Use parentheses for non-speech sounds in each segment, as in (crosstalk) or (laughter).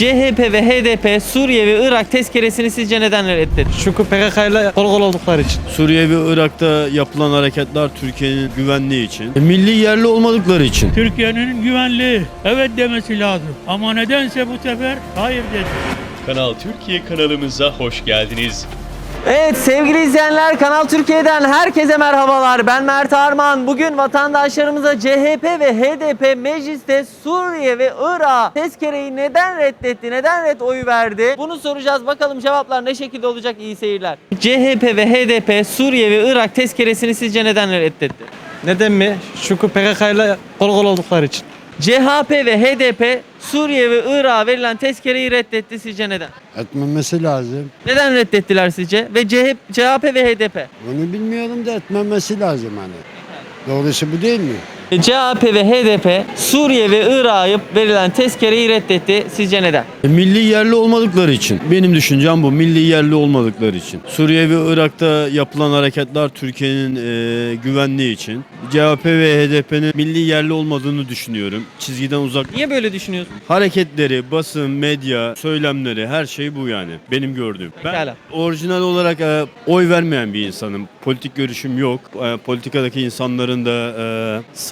CHP ve HDP Suriye ve Irak tezkeresini sizce neden reddetti? Çünkü PKK ile kol kol oldukları için. Suriye ve Irak'ta yapılan hareketler Türkiye'nin güvenliği için. E, milli yerli olmadıkları için. Türkiye'nin güvenliği evet demesi lazım. Ama nedense bu sefer hayır dedi. Kanal Türkiye kanalımıza hoş geldiniz. Evet sevgili izleyenler Kanal Türkiye'den herkese merhabalar. Ben Mert Arman. Bugün vatandaşlarımıza CHP ve HDP mecliste Suriye ve Irak tezkereyi neden reddetti? Neden red oyu verdi? Bunu soracağız. Bakalım cevaplar ne şekilde olacak? İyi seyirler. CHP ve HDP Suriye ve Irak tezkeresini sizce neden reddetti? Neden mi? Çünkü PKK ile kol kol oldukları için. CHP ve HDP Suriye ve Irak'a verilen tezkereyi reddetti. Sizce neden? Etmemesi lazım. Neden reddettiler sizce? Ve CHP, CHP ve HDP? Onu bilmiyorum da etmemesi lazım hani. Doğrusu bu değil mi? CHP ve HDP Suriye ve Irak'a verilen tezkereyi reddetti. Sizce neden? E, milli yerli olmadıkları için. Benim düşüncem bu. Milli yerli olmadıkları için. Suriye ve Irak'ta yapılan hareketler Türkiye'nin e, güvenliği için. CHP ve HDP'nin milli yerli olmadığını düşünüyorum. Çizgiden uzak. Niye böyle düşünüyorsun? Hareketleri, basın, medya, söylemleri her şey bu yani. Benim gördüğüm. Pekala. Ben orijinal olarak e, oy vermeyen bir insanım. Politik görüşüm yok. E, politikadaki insanların da e,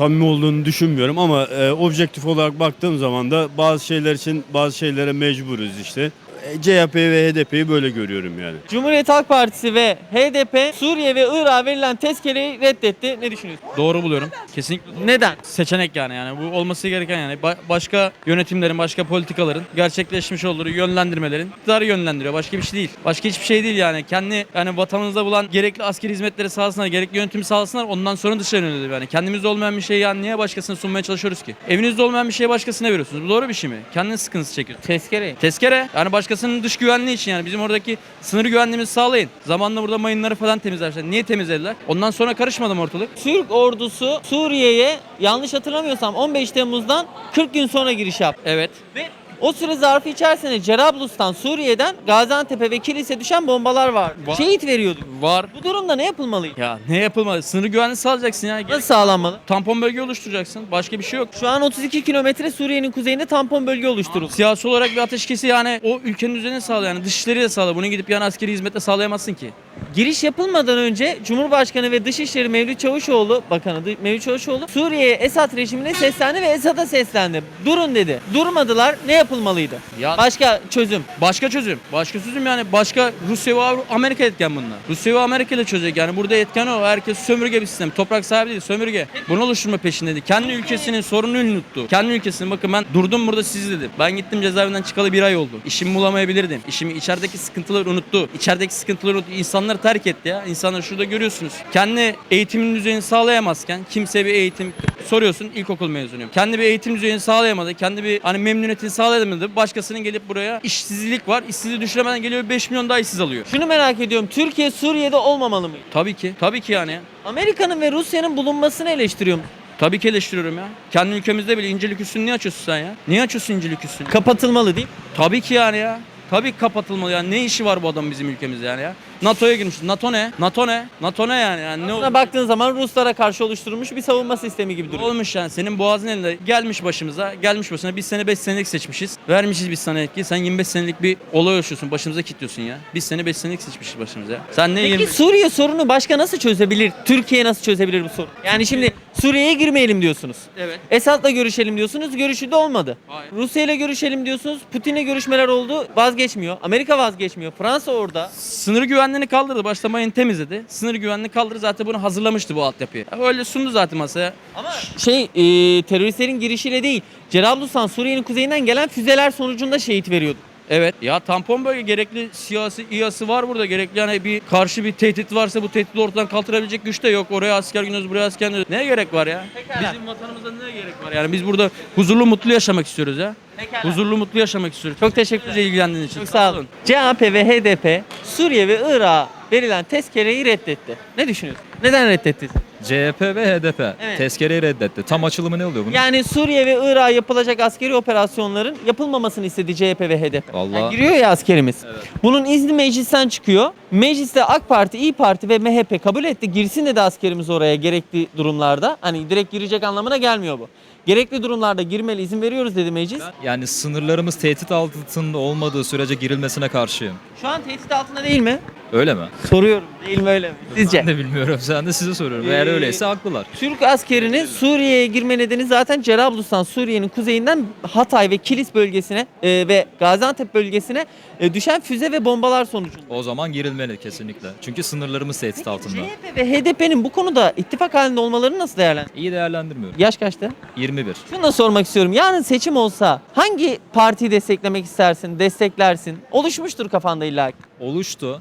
samimi olduğunu düşünmüyorum ama e, objektif olarak baktığım zaman da bazı şeyler için bazı şeylere mecburuz işte. E, CHP ve HDP'yi böyle görüyorum yani. Cumhuriyet Halk Partisi ve HDP Suriye ve Irak'a verilen tezkereyi reddetti. Ne düşünüyorsun? Doğru buluyorum. Kesinlikle Neden? seçenek yani yani bu olması gereken yani Ba- başka yönetimlerin, başka politikaların gerçekleşmiş olduğu yönlendirmelerin iktidarı yönlendiriyor. Başka bir şey değil. Başka hiçbir şey değil yani. Kendi yani vatanımızda bulan gerekli askeri hizmetleri sağlasınlar, gerekli yönetimi sağlasınlar. Ondan sonra dışarı yönelir yani. Kendimizde olmayan bir şeyi yani niye başkasına sunmaya çalışıyoruz ki? Evinizde olmayan bir şeyi başkasına veriyorsunuz. Bu doğru bir şey mi? Kendiniz sıkıntısı çekiyorsunuz. Tezkereyi. Tezkere yani başkasının dış güvenliği için yani bizim oradaki sınır güvenliğimizi sağlayın. Zamanla burada mayınları falan temizlerler. Niye temizlediler? Ondan sonra karışmadım ortalık. Türk ordusu Suriye'ye yanlış hatırlamıyorsam 15 Temmuz'dan 40 gün sonra giriş yaptı. Evet. Ve o süre zarfı içerisinde Cerablus'tan Suriye'den Gaziantep'e ve Kilis'e düşen bombalar var. Var. Şehit veriyorduk. Var. Bu durumda ne yapılmalıydı? Ya ne yapılmalı? Sınır güvenliği sağlayacaksın ya. Nasıl sağlanmalı? Tampon bölge oluşturacaksın. Başka bir şey yok. Şu an 32 kilometre Suriye'nin kuzeyinde tampon bölge oluşturuldu. Siyasi olarak bir ateşkesi yani o ülkenin düzenini sağlıyor. Yani dışişleri de sağlıyor. Bunu gidip yani askeri hizmetle sağlayamazsın ki. Giriş yapılmadan önce Cumhurbaşkanı ve Dışişleri Mevlüt Çavuşoğlu, Bakanı Mevlüt Çavuşoğlu Suriye'ye Esad rejimine seslendi ve Esad'a seslendi. Durun dedi. Durmadılar. Ne yapılmalıydı? Ya- Başka çözüm. Başka çözüm. Başka çözüm yani başka Rusya ve Avru- Amerika etken bunlar. Rusya ve Amerika ile çözecek yani burada etken o. Herkes sömürge bir sistem. Toprak sahibi değil sömürge. Bunu oluşturma peşindeydi. Kendi ülkesinin sorununu unuttu. Kendi ülkesinin bakın ben durdum burada siz dedim. Ben gittim cezaevinden çıkalı bir ay oldu. İşimi bulamayabilirdim. İşimi içerideki sıkıntıları unuttu. İçerideki sıkıntıları unuttu. İnsanları terk etti ya. İnsanları şurada görüyorsunuz. Kendi eğitimin düzeyini sağlayamazken kimse bir eğitim soruyorsun ilkokul mezunuyum. Kendi bir eğitim düzeyini sağlayamadı. Kendi bir hani memnuniyetini sağlayamadı. Başkasının gelip buraya işsizlik var. İşsizliği düşüremeden geliyor 5 milyon daha işsiz alıyor. Şunu merak ediyorum. Türkiye Suriye'de olmamalı mı? Tabii ki. Tabii ki yani. Amerika'nın ve Rusya'nın bulunmasını eleştiriyorum. Tabii ki eleştiriyorum ya. Kendi ülkemizde bile incelik üssünü niye açıyorsun sen ya? Niye açıyorsun incelik üssünü? Kapatılmalı değil mi? Tabii ki yani ya. Tabii kapatılmalı yani. Ne işi var bu adam bizim ülkemizde yani ya? NATO'ya girmiş. NATO ne? NATO ne? NATO ne yani? yani ne Aslına baktığın zaman Ruslara karşı oluşturulmuş bir savunma sistemi gibi duruyor. Olmuş yani senin boğazın elinde gelmiş başımıza gelmiş başına biz sene 5 senelik seçmişiz vermişiz biz sana etki sen 25 senelik bir olay yaşıyorsun başımıza kilitliyorsun ya biz sene 5 senelik seçmişiz başımıza ya. sen ne Peki 20 Suriye sorunu başka nasıl çözebilir? Türkiye nasıl çözebilir bu sorunu? Yani şimdi Suriye'ye girmeyelim diyorsunuz. Evet. Esad'la görüşelim diyorsunuz. Görüşü de olmadı. Hayır. Rusya ile görüşelim diyorsunuz. Putin'le görüşmeler oldu. Vazgeçmiyor. Amerika vazgeçmiyor. Fransa orada. Sınır güvenliğini kaldırdı başta mayın temizledi sınır güvenliğini kaldırdı zaten bunu hazırlamıştı bu altyapıyı Ya öyle sundu zaten masaya Ama şey e, teröristlerin girişiyle değil. Cerablus'tan Suriye'nin kuzeyinden gelen füzeler sonucunda şehit veriyordu. Evet ya tampon bölge gerekli siyasi İHA'sı var burada gerekli yani bir karşı bir tehdit varsa bu tehdidi ortadan kaldırabilecek güç de yok. Oraya asker günüz buraya asker günüz. Neye gerek var ya? Pekala. Bizim vatanımızda neye gerek var yani biz burada huzurlu mutlu yaşamak istiyoruz ya. Pekala. Huzurlu mutlu yaşamak istiyoruz. Çok teşekkür ederim. ilgilendiğiniz için. Çok sağ olun. CHP ve HDP Suriye ve Irak'a verilen tezkereyi reddetti. Ne düşünüyorsun? Neden reddetti? CHP ve HDP Evet. tezkereyi reddetti. Tam açılımı ne oluyor bunun? Yani Suriye ve Irak'a yapılacak askeri operasyonların yapılmamasını istedi CHP ve HDP. Vallahi- Yani giriyor ya askerimiz. Bunun izni meclisten çıkıyor. Mecliste AK Parti, İyi Parti ve MHP kabul etti. Girsin dedi askerimiz oraya gerekli durumlarda. Hani direkt girecek anlamına gelmiyor bu. Gerekli durumlarda girmeli izin veriyoruz dedi meclis. Yani sınırlarımız tehdit altında olmadığı sürece girilmesine karşıyım. Şu an tehdit altında değil mi? Öyle mi? Soruyorum. Değil mi öyle mi? Sizce? Ben de bilmiyorum. Sen de size soruyorum. Eğer Ee, öyleyse haklılar. Türk askerinin Suriye'ye girme nedeni zaten Cerablus'tan Suriye'nin kuzeyinden Hatay ve Kilis bölgesine e, ve Gaziantep bölgesine e, düşen füze ve bombalar sonucunda. O zaman girilmeli kesinlikle. Çünkü sınırlarımız tehdit altında. CHP ve HDP'nin bu konuda ittifak halinde olmalarını nasıl değerlendiriyorsunuz? İyi değerlendirmiyorum. Yaş kaçtı? 21. Şunu da sormak istiyorum. Yarın seçim olsa hangi partiyi desteklemek istersin, desteklersin? Oluşmuştur kafanda illa. Oluştu.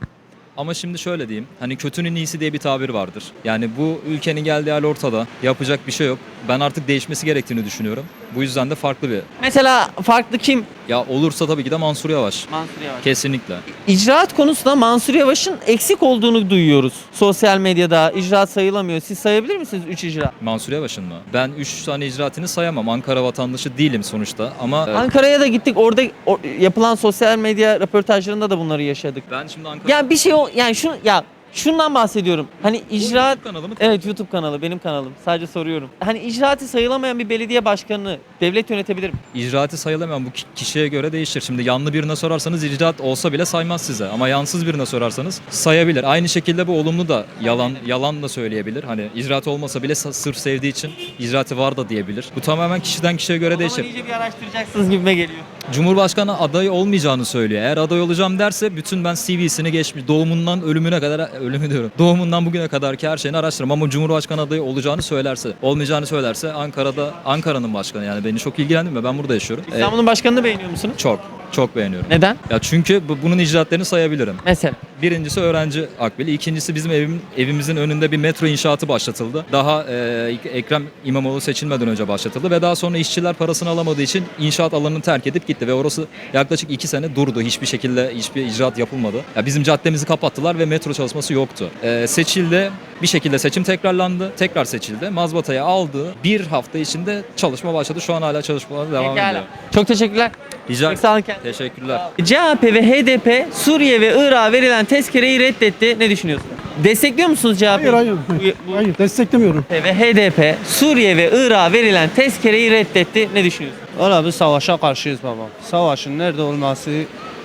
Ama şimdi şöyle diyeyim. Hani kötünün iyisi diye bir tabir vardır. Yani bu ülkenin geldiği hal ortada. Yapacak bir şey yok. Ben artık değişmesi gerektiğini düşünüyorum. Bu yüzden de farklı bir. Mesela farklı kim? Ya olursa tabii ki de Mansur Yavaş. Mansur Yavaş. Kesinlikle. İcraat konusunda Mansur Yavaş'ın eksik olduğunu duyuyoruz. Sosyal medyada icraat sayılamıyor. Siz sayabilir misiniz 3 icraat? Mansur Yavaş'ın mı? Ben 3 tane icraatini sayamam. Ankara vatandaşı değilim sonuçta. Ama Ankara'ya da gittik. Orada o- yapılan sosyal medya röportajlarında da bunları yaşadık. ben şimdi Ankara Yani bir şey o yani şu ya şundan bahsediyorum. Hani icraat kanalı mı? Evet YouTube kanalı benim kanalım. Sadece soruyorum. Hani icraatı sayılamayan bir belediye başkanını devlet yönetebilir mi? İcraatı sayılamayan bu ki- kişiye göre değişir. Şimdi yanlı birine sorarsanız icraat olsa bile saymaz size. Ama yansız birine sorarsanız sayabilir. Aynı şekilde bu olumlu da yalan yalan da söyleyebilir. Hani icraat olmasa bile sa- sırf sevdiği için icraatı var da diyebilir. Bu tamamen kişiden kişiye göre O zaman değişir. iyice bir araştıracaksınız gibime geliyor. Cumhurbaşkanı aday olmayacağını söylüyor. Eğer aday olacağım derse bütün ben CV'sini geçmiş doğumundan ölümüne kadar ölümü diyorum. Doğumundan bugüne kadarki her şeyini araştırırım ama Cumhurbaşkanı adayı olacağını söylerse, olmayacağını söylerse Ankara'da Ankara'nın başkanı yani beni çok ilgilendirmiyor. Ben burada yaşıyorum. Ee, İstanbul'un başkanını beğeniyor musunuz? çok çok beğeniyorum. Neden? Ya çünkü bu- bunun icraatlerini sayabilirim. Mesela. Birincisi öğrenci akbili, ikincisi bizim evim, evimizin önünde bir metro inşaatı başlatıldı. Daha e, Ekrem İmamoğlu seçilmeden önce başlatıldı ve daha sonra işçiler parasını alamadığı için inşaat alanını terk edip gitti ve orası yaklaşık iki sene durdu. Hiçbir şekilde hiçbir icraat yapılmadı. Ya bizim caddemizi kapattılar ve metro çalışması yoktu. E, seçildi, bir şekilde seçim tekrarlandı, tekrar seçildi. Mazbata'ya aldı. Bir hafta içinde çalışma başladı. Şu an hala çalışmalar devam Pekala. ediyor. Çok teşekkürler. Rica Çok sağ olun kendinize. Teşekkürler. CHP ve HDP Suriye ve Irak'a verilen tezkereyi reddetti. Ne düşünüyorsunuz? Destekliyor musunuz CHP? Hayır hayır. Bu- bu- Hayır desteklemiyorum. ve HDP Suriye ve Irak'a verilen tezkereyi reddetti. Ne düşünüyorsunuz? Valla biz savaşa karşıyız baba. Savaşın nerede olması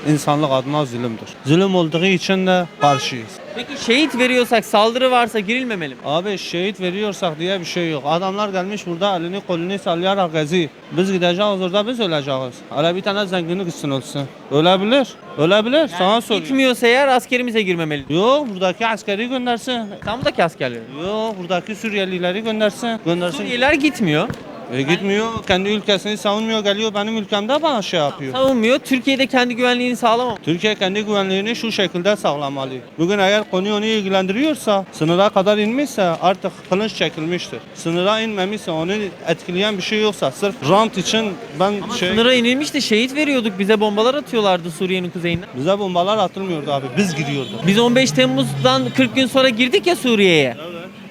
insanlık adına zulümdür. Zulüm olduğu için de karşıyız. Peki şehit veriyorsak saldırı varsa girilmemeli mi? Abi şehit veriyorsak diye bir şey yok. Adamlar gelmiş burada elini kolunu sallayarak geziyor. Biz gideceğiz orada biz öleceğiz. Hele bir tane zenginlik üstün olsun. Ölebilir. Ölebilir. Sana soruyorum. Gitmiyorsa eğer askerimize girmemeli. Yok buradaki askeri göndersin. İstanbul'daki askerleri. Yok buradaki Suriyelileri göndersin. Göndersin. Suriyeliler gitmiyor. E, gitmiyor. Kendi ülkesini savunmuyor. Geliyor benim ülkemde bana şey yapıyor. Savunmuyor. Türkiye'de kendi güvenliğini sağlamam. Türkiye kendi güvenliğini şu şekilde sağlamalı. Bugün eğer konu onu ilgilendiriyorsa, sınıra kadar inmişse artık kılıç çekilmiştir. Sınıra inmemişse, onu etkileyen bir şey yoksa, sırf rant için ben Ama şey... sınıra inilmiş de şehit veriyorduk. Bize bombalar atıyorlardı Suriye'nin kuzeyinden. Bize bombalar atılmıyordu abi, biz giriyorduk. Biz 15 Temmuz'dan 40 gün sonra girdik ya Suriye'ye.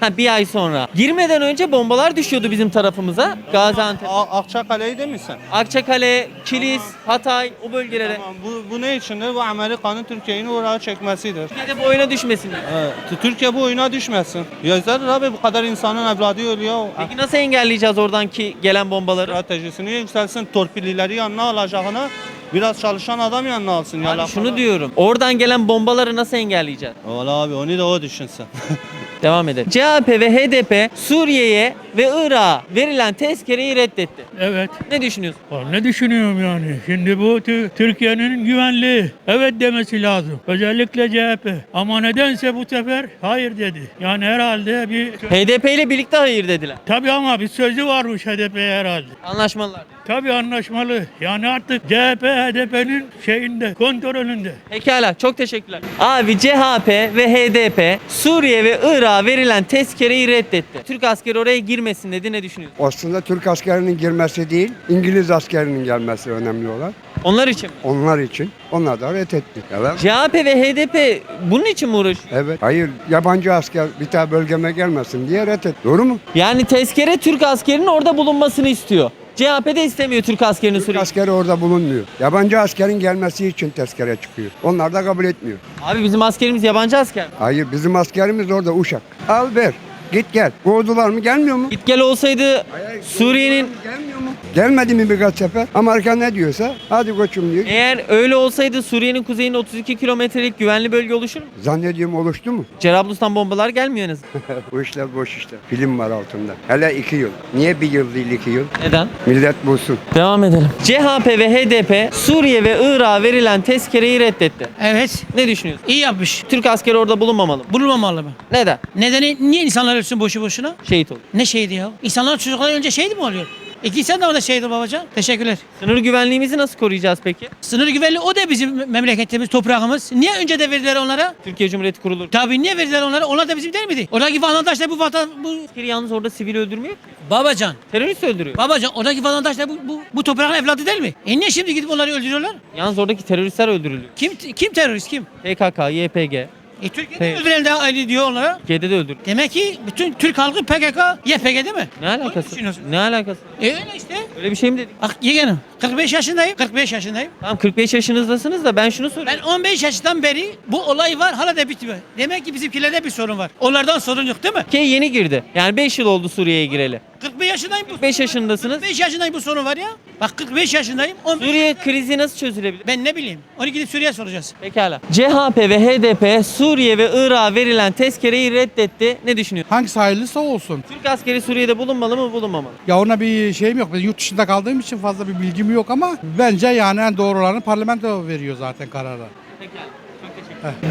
Ha bir ay sonra. Girmeden önce bombalar düşüyordu bizim tarafımıza. Gaziantep, A- Akçakale'yi demişsin. Akçakale, Kilis, Hatay o bölgelere. Tamam, bu, bu ne içindir? Bu Amerika'nın Türkiye'yi oraya çekmesidir. Türkiye'de bu oyuna düşmesinler. Evet, Türkiye bu oyuna düşmesin. Yazar abi bu kadar insanın evladı ölüyor. Peki nasıl engelleyeceğiz oradan ki gelen bombaları? Stratejisini yükselsin, torpillileri yanına alacağına biraz çalışan adam yanına alsın. Abi yalakalar. şunu diyorum. Oradan gelen bombaları nasıl engelleyeceğiz? Valla abi onu da o düşünsün. (laughs) Devam edelim. CHP ve HDP Suriye'ye ve Irak'a verilen tezkereyi reddetti. Evet. Ne düşünüyorsun? Vallahi Ne düşünüyorum yani? Şimdi bu tü- Türkiye'nin güvenliği evet demesi lazım. Özellikle CHP. Ama nedense bu sefer hayır dedi. Yani herhalde bir... HDP ile birlikte hayır dediler. Tabii ama bir sözü varmış HDP'ye herhalde. Anlaşmalılar. Tabii anlaşmalı. Yani artık CHP HDP'nin şeyinde, kontrolünde. Pekala çok teşekkürler. Abi CHP ve HDP Suriye ve Irak'a verilen tezkereyi reddetti. Türk askeri oraya girmesin dedi ne düşünüyorsun? Aslında Türk askerinin girmesi değil, İngiliz askerinin gelmesi önemli olan. Onlar için mi? Onlar için. Onlar da ret etti. Evet. CHP ve HDP bunun için mi uğraşıyor? Evet. Hayır, yabancı asker bir daha bölgeme gelmesin diye ret etti. Doğru mu? Yani tezkere Türk askerinin orada bulunmasını istiyor. CHP de istemiyor Türk askerinin Türk Suriye. askeri orada bulunmuyor. Yabancı askerin gelmesi için tezkere çıkıyor. Onlar da kabul etmiyor. Abi bizim askerimiz yabancı asker. Hayır, bizim askerimiz orada Uşak. Al ver. Git gel. Kovdular mı? Gelmiyor mu? Git gel olsaydı Suriye'nin Gelmiyor? Gelmedi mi birkaç sefer? Amerika ne diyorsa hadi koçum diyor. eğer öyle olsaydı Suriye'nin kuzeyinde 32 kilometrelik güvenli bölge oluşur mu? Zannediyorum oluştu mu? Cerablus'tan bombalar gelmiyor en azından. (laughs) Bu işler boş işler. Film var altında. Hele iki yıl. Niye bir yıl değil iki yıl? Neden? Millet bulsun. Devam edelim. CHP ve HDP Suriye ve Irak'a verilen tezkereyi reddetti. Evet. Ne düşünüyorsun? iyi yapmış. Türk askeri orada bulunmamalı mı? Bulunmamalı mı? Neden? Nedeni niye insanlar ölsün boşu boşuna? Şehit olur. Ne şeydi ya? İnsanlar çocuklar önce şehit mi oluyor? İki sen de orada şehit ol babacan. Teşekkürler. Sınır güvenliğimizi nasıl koruyacağız peki? Sınır güvenliği o da bizim memleketimiz, toprağımız. Niye önce de verdiler onlara? Türkiye Cumhuriyeti kurulur. Tabii niye verdiler onlara? Onlar da bizim değil miydi? Oradaki vatandaşlar bu vatan... Bu... Askeri yalnız orada sivil öldürmüyor. ki. Babacan. Terörist öldürüyor. Babacan oradaki vatandaşlar bu, bu, bu toprağın evladı değil mi? E niye şimdi gidip onları öldürüyorlar? Yalnız oradaki teröristler öldürülüyor. Kim kim terörist kim? PKK, YPG, E Türkiye'de öldüren de aynı diyor onlara. Türkiye'de de öldürülüyor. Demek ki bütün Türk halkı PKK, YPG değil mi? Ne alakası? düşünüyorsun? Ne alakası? E öyle işte. Öyle bir şey mi dedik? Bak yeğenim 45 yaşındayım. 45 yaşındayım. Tamam 45 yaşınızdasınız da ben şunu Ben soruyorum. 15 yaşından beri bu olay var hala da bitmiyor. Demek ki bizimkilerde bir sorun var. Onlardan sorun yok değil mi? Türkiye yeni girdi. Yani 5 yıl oldu Suriye'ye gireli. 45 yaşındayım. Bu 45 yaşındasınız. 45 yaşındayım bu sorun var ya. Bak 45 yaşındayım. 15 Suriye krizi nasıl çözülebilir? Ben ne bileyim. Onu gidip Suriye'ye soracağız. Pekala. CHP ve HDP Suriye ve Irak'a verilen tezkereyi reddetti. Ne düşünüyorsun? Hangisi hayırlısı olsun. Türk askeri Suriye'de bulunmalı mı bulunmamalı? Ya ona bir şeyim yok. Ben yurt dışında kaldığım için fazla bir bilgim yok ama bence yani en doğru olanı parlamento veriyor zaten kararı.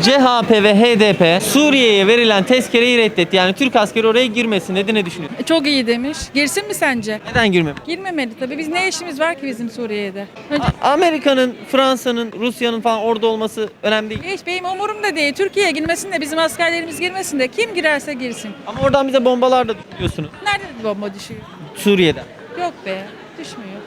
CHP ve HDP Suriye'ye verilen tezkereyi reddetti. Yani Türk askeri oraya girmesin dedi. Ne düşünüyorsun? Çok iyi demiş. Girsin mi sence? Neden girmem? Girmemeli tabii. Biz ne işimiz var ki bizim Suriye'de? Önce A- Amerika'nın, Fransa'nın, Rusya'nın falan orada olması önemli değil. hiç benim umurumda değil. Türkiye'ye girmesin de bizim askerlerimiz girmesin de kim girerse girsin. Ama oradan bize bombalar da düşüyorsunuz. Nerede bomba düşüyor? Suriye'den. Yok be.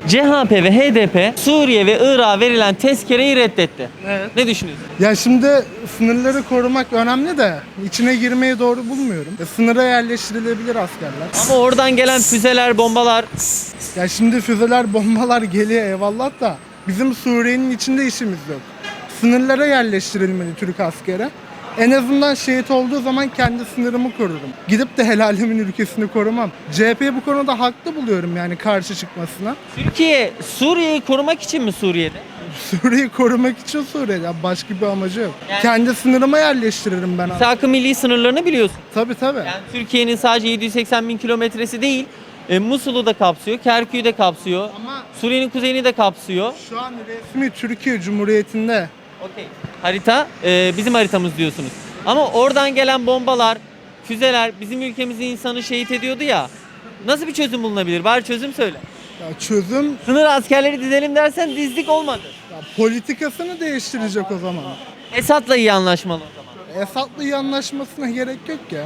CHP ve HDP Suriye ve Irak'a verilen tezkereyi reddetti. Evet. Ne düşünüyorsun? Ya şimdi sınırları korumak önemli de içine girmeyi doğru bulmuyorum. E, sınıra yerleştirilebilir askerler. Ama oradan gelen füzeler, bombalar Ya şimdi füzeler, bombalar geliyor eyvallah da bizim Suriye'nin içinde işimiz yok. Sınırlara yerleştirilmeli Türk askeri. En azından şehit olduğu zaman kendi sınırımı korurum. Gidip de helalimin ülkesini korumam. CHP'yi bu konuda haklı buluyorum yani karşı çıkmasına. Türkiye Suriye'yi korumak için mi Suriye'de? Suriye'yi korumak için Suriye'de başka bir amacı yok. Yani- Kendi sınırıma yerleştiririm ben. Sakı milli sınırlarını biliyorsun. Tabii tabii. Yani Türkiye'nin sadece 780 bin kilometresi değil, e, Musul'u da kapsıyor, Kerkük'ü de kapsıyor, Ama Suriye'nin kuzeyini de kapsıyor. şu an resmi Türkiye Cumhuriyeti'nde Okey. Harita e, bizim haritamız diyorsunuz. Ama oradan gelen bombalar, füzeler bizim ülkemizin insanı şehit ediyordu ya. Nasıl bir çözüm bulunabilir? Bari çözüm söyle. ya çözüm Sınır askerleri dizelim dersen dizdik olmadı. ya politikasını değiştirecek o zaman. Esad'la iyi anlaşmalı o zaman. Esad'la iyi anlaşmasına gerek yok ya.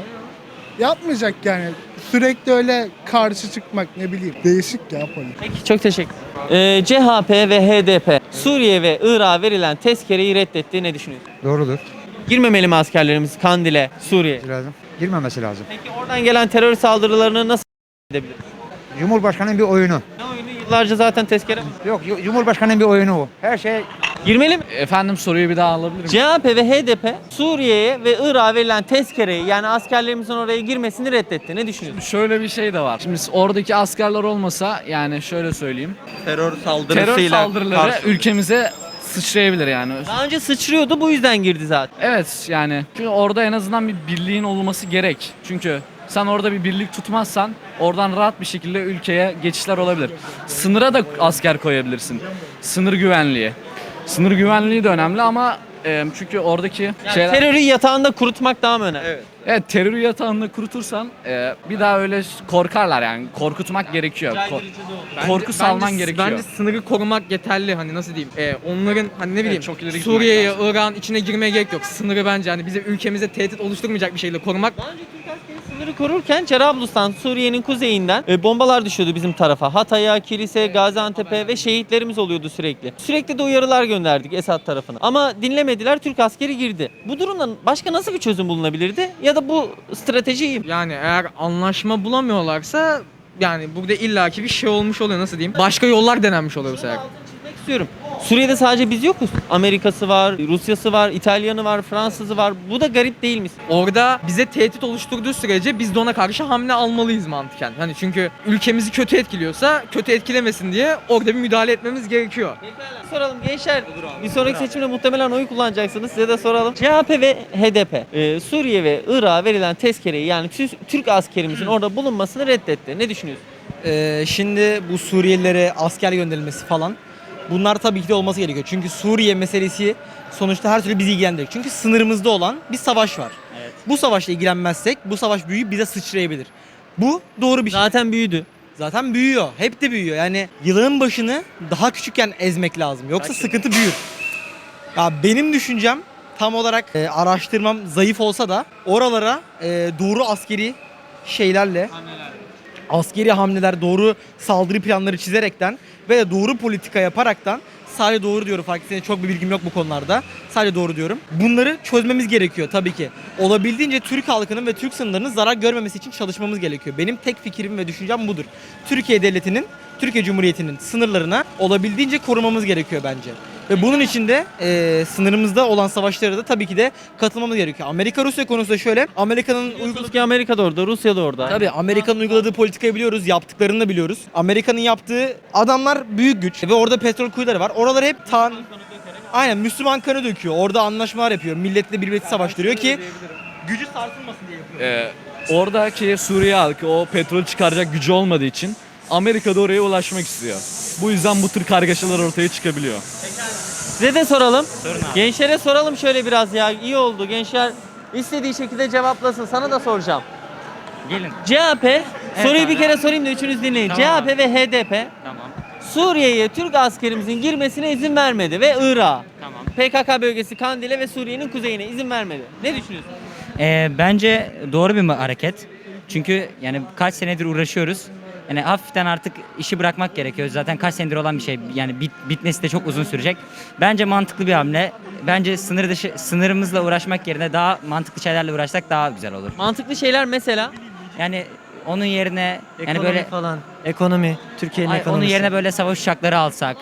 Yapmayacak yani. Sürekli öyle karşı çıkmak ne bileyim. Değişik ya politik. Peki çok teşekkür ederim. Ee, CHP ve HDP Suriye ve Irak'a verilen tezkereyi reddetti. Ne düşünüyorsun? Doğrudur. Girmemeli mi askerlerimiz Kandil'e, Suriye? Lazım. Girmemesi lazım. Peki oradan gelen terör saldırılarını nasıl edebiliriz? Cumhurbaşkanının bir oyunu. Ne oyunu? Yıllarca zaten tezkere var. Yok Cumhurbaşkanının bir oyunu o. Her şey Girmeli mi? Efendim soruyu bir daha alabilir miyim? CHP ve HDP Suriye'ye ve Irak'a verilen tezkereyi yani askerlerimizin oraya girmesini reddetti. Ne düşünüyorsun? Şöyle bir şey de var. Şimdi oradaki askerler olmasa yani şöyle söyleyeyim. Terör Terör saldırıları ülkemize sıçrayabilir yani. Daha önce sıçrıyordu bu yüzden girdi zaten. Evet yani çünkü orada en azından bir birliğin olması gerek. Çünkü sen orada bir birlik tutmazsan oradan rahat bir şekilde ülkeye geçişler olabilir. Sınıra da asker koyabilirsin. Sınır güvenliği. Sınır güvenliği de önemli ama e, çünkü oradaki Yani şeyler... terörü yatağında kurutmak daha mı önemli? Evet. Evet terörü yatağında kurutursan e, bir daha öyle korkarlar yani korkutmak gerekiyor. Ko- korku salman gerekiyor. Bence sınırı korumak yeterli hani nasıl diyeyim. Ee, onların hani ne bileyim gitmek Suriye'ye. Irak'ın içine girmeye gerek yok. Sınırı bence hani bizim ülkemize tehdit oluşturmayacak bir şekilde korumak. Askeri sınırı korurken Cerablus'tan Suriye'nin kuzeyinden e, bombalar düşüyordu bizim tarafa. Hatay'a, Kilis'e, Gaziantep'e ve şehitlerimiz oluyordu sürekli. Sürekli de uyarılar gönderdik Esad tarafına. Ama dinlemediler Türk askeri girdi. Bu durumdan başka nasıl bir çözüm bulunabilirdi? Ya da bu strateji iyi mi? Yani eğer anlaşma bulamıyorlarsa yani burada illaki bir şey olmuş oluyor nasıl diyeyim. Başka yollar denenmiş oluyor bu sefer. İstiyorum. Suriye'de sadece biz yokuz. Amerika'sı var, Rusya'sı var, İtalyanı var, Fransız'ı var. Bu da garip değil mi? Orada bize tehdit oluşturduğu sürece biz de ona karşı hamle almalıyız mantıken. Hani çünkü ülkemizi kötü etkiliyorsa kötü etkilemesin diye orada bir müdahale etmemiz gerekiyor. Soralım gençler. Bir sonraki seçimde muhtemelen oy kullanacaksınız. Size de soralım. CHP ve HDP e, Suriye ve Irak'a verilen tezkereyi yani Tü- Türk askerimizin orada bulunmasını reddetti. Ne düşünüyorsun? Ee, şimdi bu Suriyelilere asker gönderilmesi falan bunlar tabii ki de olması gerekiyor. Çünkü Suriye meselesi sonuçta her türlü bizi ilgilendirir. Çünkü sınırımızda olan bir savaş var. Bu savaşla ilgilenmezsek bu savaş büyüyüp bize sıçrayabilir. Bu doğru bir şey. Zaten büyüdü. Zaten büyüyor. Hep de büyüyor. Yani yılın başını daha küçükken ezmek lazım. Yoksa sıkıntı büyür. Ya benim düşüncem tam olarak e, araştırmam zayıf olsa da oralara e, doğru askeri şeylerle askeri hamleler, doğru saldırı planları çizerekten ve de doğru politika yaparaktan sadece doğru diyorum fark etseniz çok bir bilgim yok bu konularda. Sadece doğru diyorum. Bunları çözmemiz gerekiyor tabii ki. Olabildiğince Türk halkının ve Türk sınırlarının zarar görmemesi için çalışmamız gerekiyor. Benim tek fikrim ve düşüncem budur. Türkiye Devleti'nin, Türkiye Cumhuriyeti'nin sınırlarına olabildiğince korumamız gerekiyor bence. Ve bunun için de e, sınırımızda olan savaşlara da tabii ki de katılmamız gerekiyor. Amerika-Rusya konusunda şöyle, Amerika'nın uyguladığı ki Amerika da orada, Rusya da orada. Tabii Amerika'nın uyguladığı politikayı biliyoruz, yaptıklarını da biliyoruz. Amerika'nın yaptığı adamlar büyük güç ve orada petrol kuyuları var. Oraları hep tan Aynen Müslüman kanı döküyor. Orada anlaşmalar yapıyor. Milletle birbirine savaştırıyor ki gücü sarsılmasın diye yapıyor. Ee, oradaki Suriye halkı o petrol çıkaracak gücü olmadığı için Amerika'da oraya ulaşmak istiyor. Bu yüzden bu tür kargaşalar ortaya çıkabiliyor. Size de soralım. Gençlere soralım şöyle biraz ya. İyi oldu. Gençler istediği şekilde cevaplasın. Sana da soracağım. Gelin. CHP, soruyu abi. bir kere sorayım da üçünüz dinleyin. Tamam CHP ve HDP Tamam. Suriye'ye Türk askerimizin girmesine izin vermedi ve Irak'a. Tamam. PKK bölgesi Kandil'e ve Suriye'nin kuzeyine izin vermedi. Ne düşünüyorsun? Ee, bence doğru bir hareket. Çünkü yani kaç senedir uğraşıyoruz. Yani hafiften artık işi bırakmak gerekiyor. Zaten kaç senedir olan bir şey. Yani bit, bitmesi de çok uzun sürecek. Bence mantıklı bir hamle. Bence sınır dışı sınırımızla uğraşmak yerine daha mantıklı şeylerle uğraşsak daha güzel olur. Mantıklı şeyler mesela Yani onun yerine yani böyle falan, ekonomi, Türkiye'nin Ay, onun yerine böyle savaş uçakları alsak.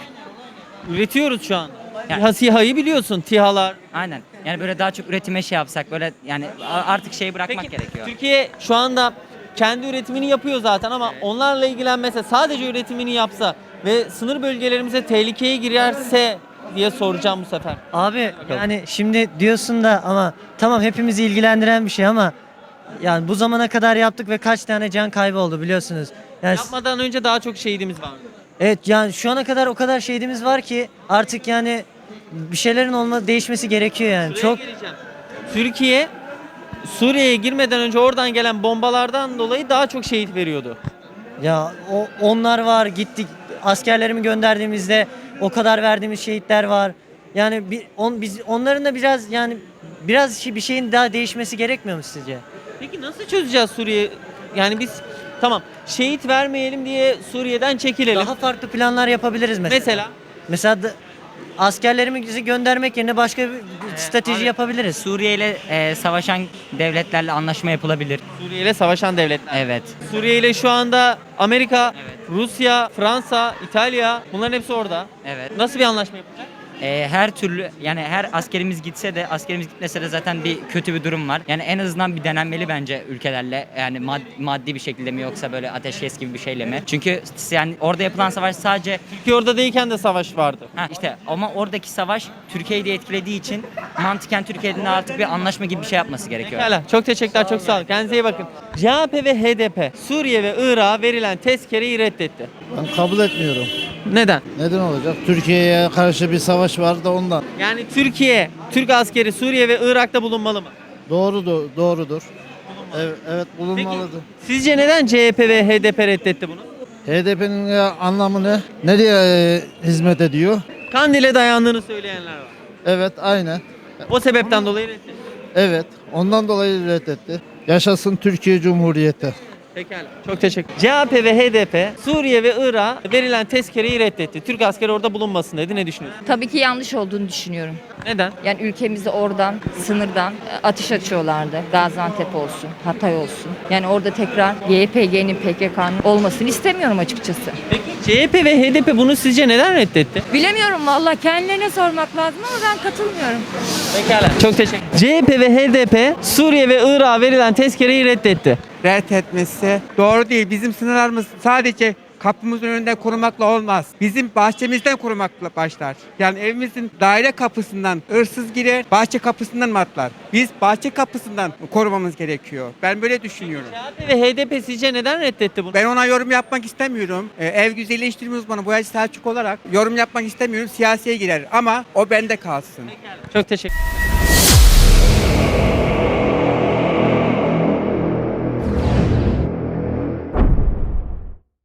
üretiyoruz şu an. Ya- Ya. SİHA'yı biliyorsun, TİHA'lar. Aynen. Yani böyle daha çok üretime şey yapsak böyle yani a- artık şeyi bırakmak Peki gerekiyor. Türkiye şu anda kendi üretimini yapıyor zaten ama onlarla ilgilenmese sadece üretimini yapsa ve sınır bölgelerimize tehlikeye girerse diye soracağım bu sefer. Abi yani şimdi diyorsun da ama tamam hepimizi ilgilendiren bir şey ama yani bu zamana kadar yaptık ve kaç tane can kaybı oldu biliyorsunuz. Yani Yapmadan önce daha çok şehidimiz vardı. evet yani şu ana kadar o kadar şehidimiz var ki artık yani bir şeylerin olma değişmesi gerekiyor yani. Buraya Çok geleceğim. Türkiye Suriye'ye girmeden önce oradan gelen bombalardan dolayı daha çok şehit veriyordu. ya o onlar var gittik askerlerimi gönderdiğimizde o kadar verdiğimiz şehitler var. Yani bir, on, biz onların da biraz yani biraz şey- bir şeyin daha değişmesi gerekmiyor mu sizce? Peki nasıl çözeceğiz Suriye? Yani biz tamam şehit vermeyelim diye Suriye'den çekilelim. Daha farklı planlar yapabiliriz mesela. Mesela Mesela da- askerlerimizi göndermek yerine başka bir strateji yapabiliriz. Suriye ile e, savaşan devletlerle anlaşma yapılabilir. Suriye ile savaşan devletler. Evet. Suriye ile şu anda Amerika, Evet. Rusya, Fransa, İtalya bunların hepsi orada. Evet. Nasıl bir anlaşma yapacak? E, her türlü yani her askerimiz gitse de askerimiz gitmese de zaten bir kötü bir durum var. Yani en azından bir denenmeli bence ülkelerle. Yani mad- maddi bir şekilde mi yoksa böyle ateşkes gibi bir şeyle mi? Çünkü yani orada yapılan savaş sadece Türkiye orada değilken de savaş vardı. ha işte ama oradaki savaş Türkiye'yi de etkilediği için mantıken Türkiye'nin artık bir anlaşma gibi bir şey yapması gerekiyor. Pekala. Çok teşekkürler. Çok sağ olun. Kendinize iyi bakın. CHP ve HDP Suriye ve Irak'a verilen tezkereyi reddetti. Ben kabul etmiyorum. Neden? Neden olacak? Türkiye'ye karşı bir savaş var da ondan. Yani Türkiye, Türk askeri Suriye ve Irak'ta bulunmalı mı? Doğrudur, doğrudur. Evet, evet bulunmalıdır. Sizce neden CHP ve HDP reddetti bunu? HDP'nin e, anlamı ne? Nereye e, hizmet ediyor? Kandil'e dayandığını söyleyenler var. Evet, aynen. O sebepten dolayı reddetti. Evet, ondan dolayı reddetti. Yaşasın Türkiye Cumhuriyeti. Pekala. Çok teşekkür CHP ve HDP Suriye ve Irak'a verilen tezkereyi reddetti. Türk askeri orada bulunmasın dedi. Ne düşünüyorsun? Tabii ki yanlış olduğunu düşünüyorum. Neden? Yani ülkemizi oradan, sınırdan e, ateş açıyorlardı. Gaziantep olsun, Hatay olsun. Yani orada tekrar YPG'nin, PKK'nın olmasını istemiyorum açıkçası. Peki CHP ve HDP bunu sizce neden reddetti? Bilemiyorum valla kendilerine sormak lazım ama ben katılmıyorum. Pekala. Çok teşekkür CHP ve HDP Suriye ve Irak'a verilen tezkereyi reddetti. Reddetmesi doğru değil. Bizim sınırlarımız sadece kapımızın önünde korumakla olmaz. Bizim bahçemizden korumakla başlar. Yani evimizin daire kapısından hırsız girer, bahçe kapısından mı atlar? Biz bahçe kapısından korumamız gerekiyor. Ben böyle düşünüyorum. CHP ve HDP sizce neden reddetti bunu? Ben ona yorum yapmak istemiyorum. Ee, ev güzelleştirme uzmanı Boyacı Selçuk olarak yorum yapmak istemiyorum. Siyasiye girer ama o bende kalsın. Çok teşekkür